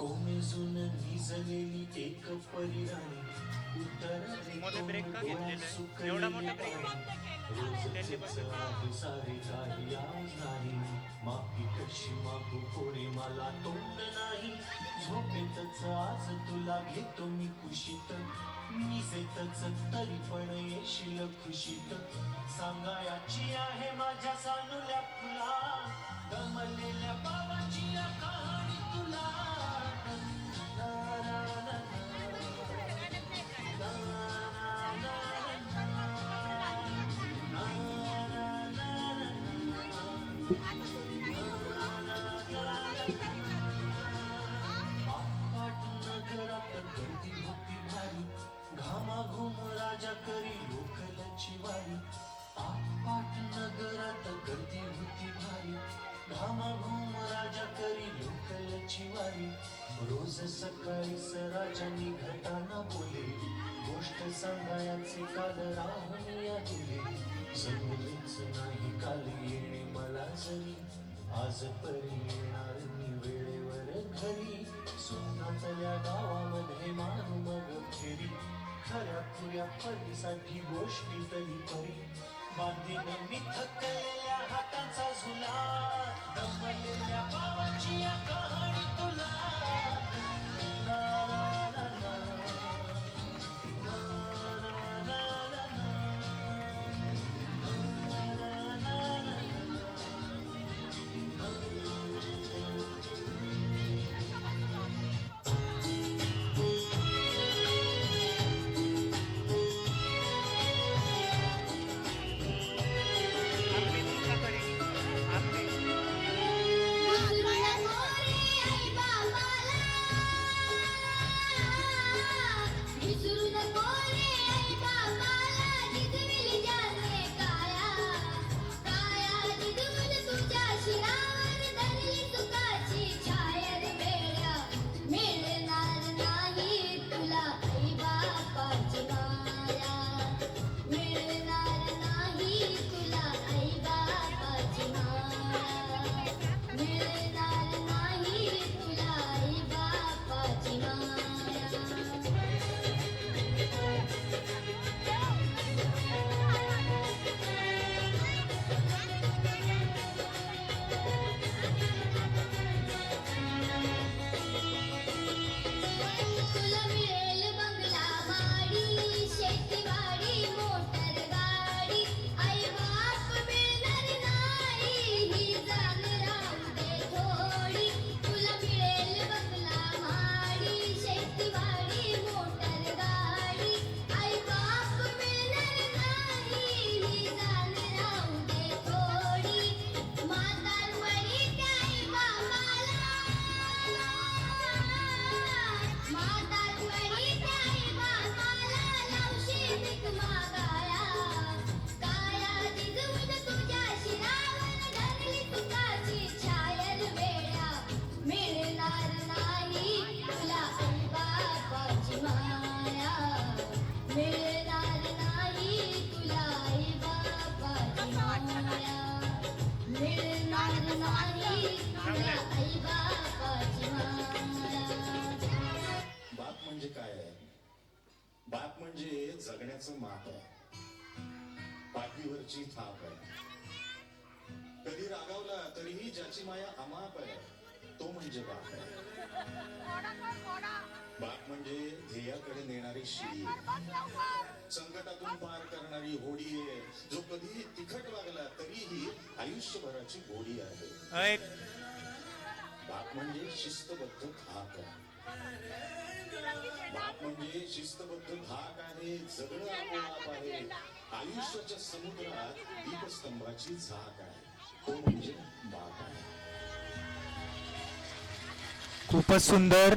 कोमेजून भिजलेली एक परिराणी मध्ये ब्रेक का घेतलेला? एवढा मोठा ब्रेक त्यांनी बघितलं. सारे काही आज नाही. माफी कशी मागू? पोरे मला तोंड नाही आज तुला घेतो मी कुशीत मिसेतच तरी पण येशील खुशीत सांगायाची आहे माझ्या सानुल्या फुला दमलेल्या बाबाची कहाणी तुला Thank you. लोकलची रोज सकाळी सराच्या निघताना बोले गोष्ट सांगायचे काल राहून या गेले जमलेच नाही काल येणे मला जरी आज परी येणार मी वेळेवर घरी. सुनातल्या गावामध्ये मानू मग फेरी खऱ्या खुऱ्या परीसाठी गोष्टी तरी परी. बांधीन मी थकलेल्या हातांचा झुला दमलेल्या पावाची या कहाणी तुला. बाप म्हणजे काय आहे? बाप म्हणजे जगण्याचं माप आहे पाठीवरची थाप आहे. कधी रागावला तरीही ज्याची माया अमाप आहे तो म्हणजे बाप आहे. बाप म्हणजे ध्येयाकडे नेणारी शिडी संकटातून पार करणारी होडी आहे. जो कधी तिखट वागला तरीही आयुष्यभराची गोडी आहे. बाप म्हणजे शिस्तबद्ध धाक आहे. बाप म्हणजे शिस्तबद्ध धाक आहे जगण आपोआप आहे. आयुष्याच्या समुद्रात दीपस्तंभाची झाक आहे. तो म्हणजे बाप आहे. खूपच सुंदर.